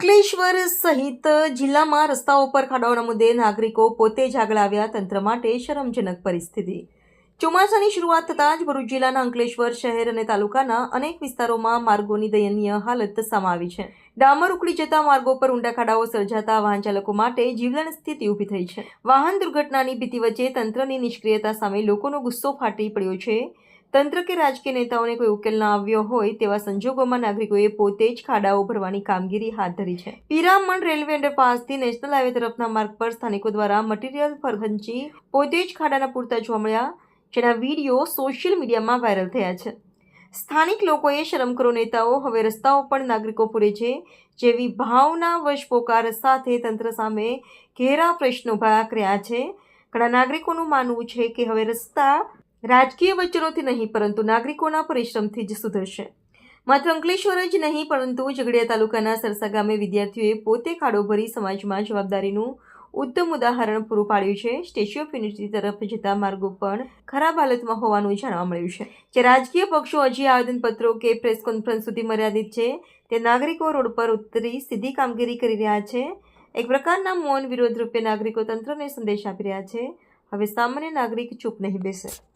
અંકલેશ્વર સહિત જિલ્લામાં રસ્તાઓ પર ખાડાઓના મુદ્દે નાગરિકો પોતે જ આગળ આવ્યા તંત્ર માટે શરમજનક પરિસ્થિતિ. ચોમાસાની શરૂઆત થતાં જ ભરૂચ જિલ્લાના અંકલેશ્વર શહેર અને તાલુકાના અનેક વિસ્તારોમાં માર્ગોની દયનીય હાલત સમાવી છે. ડામર ઉકળી જતા માર્ગો પર ઊંડા ખાડાઓ સર્જાતા વાહન ચાલકો માટે જીવલેણ સ્થિતિ ઊભી થઈ છે. વાહન દુર્ઘટનાની ભીતિ વચ્ચે તંત્રની નિષ્ક્રિયતા સામે લોકોનો ગુસ્સો ફાટી પડ્યો છે. તંત્ર કે રાજકીય નેતાઓને કોઈ ઉકેલ ન આવ્યો હોય તેવા સંજોગોમાં નાગરિકોએ પોતે જ ખાડાઓ ભરવાની કામગીરી હાથ ધરી છે. પિરામણ રેલવે અંડરપાસથી નેશનલ હાઈવે તરફના માર્ગ પર સ્થાનિકો દ્વારા મટીરીયલ ફરખંચી પોતે જ ખાડાના પૂરતા જોવા મળ્યા, જેના વીડિયો સોશિયલ મીડિયામાં વાયરલ થયા છે. સ્થાનિક લોકોએ શરમ કરો નેતાઓ, હવે રસ્તાઓ પણ નાગરિકો પૂરે છે, જેવી ભાવના વશ પોકાર સાથે તંત્ર સામે ઘેરા પ્રશ્નો ઊભા કર્યા છે. ઘણા નાગરિકોનું માનવું છે કે હવે રસ્તા રાજકીય વચનોથી નહીં, પરંતુ નાગરિકોના પરિશ્રમથી જ સુધરશે. માત્ર અંકલેશ્વર જ નહીં, પરંતુ ઝઘડિયા તાલુકાના સરસા ગામે વિદ્યાર્થીઓએ પોતે ખાડો ભરી સમાજમાં જવાબદારીનું ઉત્તમ ઉદાહરણ પૂરું પાડ્યું છે. સ્ટેચ્યુ ઓફ યુનિટી તરફ જતા માર્ગો પણ ખરાબ હાલતમાં હોવાનું જાણવા મળ્યું છે. જે રાજકીય પક્ષો હજી આવેદનપત્રો કે પ્રેસ કોન્ફરન્સ સુધી મર્યાદિત છે, તે નાગરિકો રોડ પર ઉતરી સીધી કામગીરી કરી રહ્યા છે. એક પ્રકારના મૌન વિરોધ રૂપે નાગરિકો તંત્રને સંદેશ આપી રહ્યા છે. હવે સામાન્ય નાગરિક ચૂપ નહીં બેસે.